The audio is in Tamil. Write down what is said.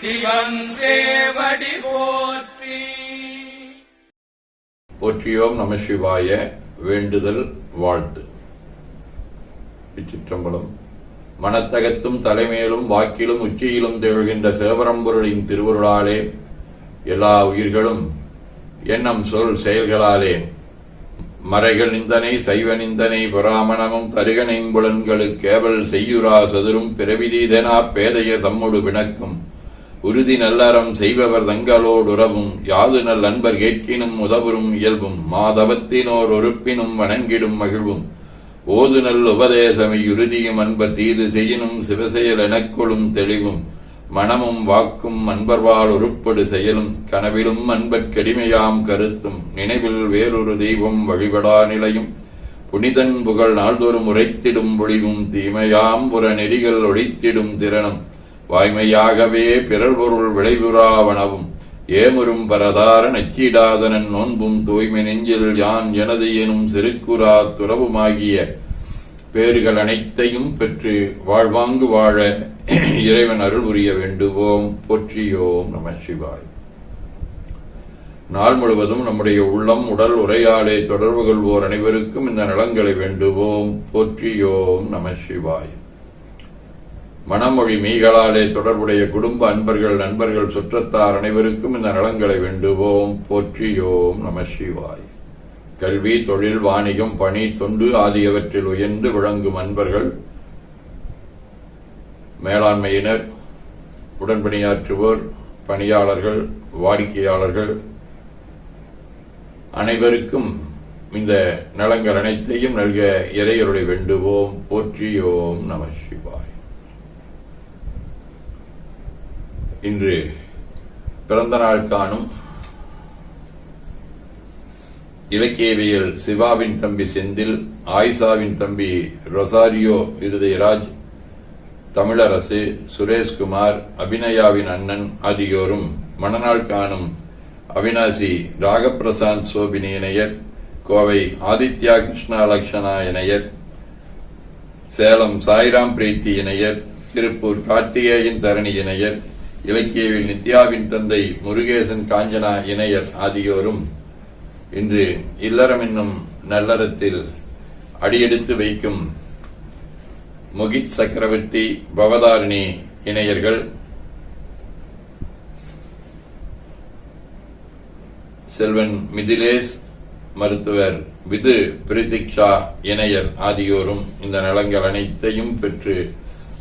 சிவன் தேவடி போற்றி. போற்றியோம் நம சிவாய வேண்டுதல் வாழ்த்து. இச்சிற்றம்பலம். மனத்தகத்தும் தலைமையிலும் வாக்கிலும் உச்சியிலும் திகழ்கின்ற சிவபரம்பொருளின் திருவருளாலே எல்லா உயிர்களும் எண்ணம் சொல் செயல்களாலே. மறைகள் நிந்தனை சைவ நிந்தனை புராமணமும் தருகனைம்புலன்களுக்கு கேவல் செய்யுரா சதுரும் பிறவிதீதனா பேதைய தம்முடு விளக்கும் உறுதி நல்லறம் செய்பவர் தங்களோடு உறவும் யாது நல் அன்பர் கேட்கினும் உதவரும் இயல்பும் மாதவத்தினோர் ஒருப்பினும் வணங்கிடும் மகிழ்வும். ஓது நல் உபதேசமை உறுதியும் அன்பர் தீது செய்யினும் சிவசெயல் எனக்கொழும் தெளிவும். மனமும் வாக்கும் அன்பர்வால் உருப்படு செயலும் கனவிலும் அன்பற் கடிமையாம் கருத்தும் நினைவில் வேறொரு தெய்வம் வழிபடா நிலையும். புனிதன் புகழ் நாள்தோறும் உரைத்திடும் ஒளிவும் தீமையாம் புற நெறிகள் ஒழித்திடும் திறனும். வாய்மையாகவே பிறர் பொருள் விளைவுறாவனவும் ஏமுறும் பரதார நச்சீடாதனன் நோன்பும் தூய்மை நெஞ்சில் யான் எனது எனும் சிறுக்குறா துறவுமாகிய பேறுகள் அனைத்தையும் பெற்று வாழ்வாங்கு வாழ இறைவன் அருள் புரிய வேண்டுவோம். போற்றியோம் நம சிவாய். நாள் முழுவதும் நம்முடைய உள்ளம் உடல் உரையாடே தொடர்பு கொள்வோர் அனைவருக்கும் இந்த நலங்களை வேண்டுவோம். போற்றியோம் நம சிவாய். மனமொழி மீகளாலே தொடர்புடைய குடும்ப அன்பர்கள் நண்பர்கள் சுற்றத்தார் அனைவருக்கும் இந்த நலங்களை வேண்டுவோம். போற்றியோம் நம சிவாய். கல்வி தொழில் வாணிகம் பணி தொண்டு ஆகியவற்றில் உயர்ந்து விளங்கும் அன்பர்கள் மேலாண்மையினர் உடன்பணியாற்றுவோர் பணியாளர்கள் வாடிக்கையாளர்கள் அனைவருக்கும் இந்த நலங்கள் அனைத்தையும் நல்க இறையருடைய வேண்டுவோம். போற்றியோம் நம சிவாய். இன்று பிறந்த நாள் காணும் இலக்கியவியல் சிவாவின் தம்பி செந்தில் ஆயிஷாவின் தம்பி ரொசாரியோ இருதயராஜ் தமிழரசு சுரேஷ்குமார் அபிநயாவின் அண்ணன் ஆகியோரும் மணநாள் காணும் அவினாசி ராகப்பிரசாந்த் சோபினி இணையர் கோவை ஆதித்யா கிருஷ்ணா லக்ஷணா இணையர் சேலம் சாய்ராம் பிரீத்தி இணையர் திருப்பூர் கார்த்திகேயன் தரணி இணையர் இலக்கியவில் நித்யாவின் தந்தை முருகேசன் காஞ்சனா இணையர் ஆகியோரும் இன்று இல்லறம் என்னும் நல்லறத்தில் அடியெடுத்து வைக்கும் முகித் சக்கரவர்த்தி பவதாரிணி இணையர்கள் செல்வன் மிதிலேஷ் மருத்துவர் விது பிரிதிக்ஷா இணையர் ஆகியோரும் இந்த நலங்கள் அனைத்தையும் பெற்று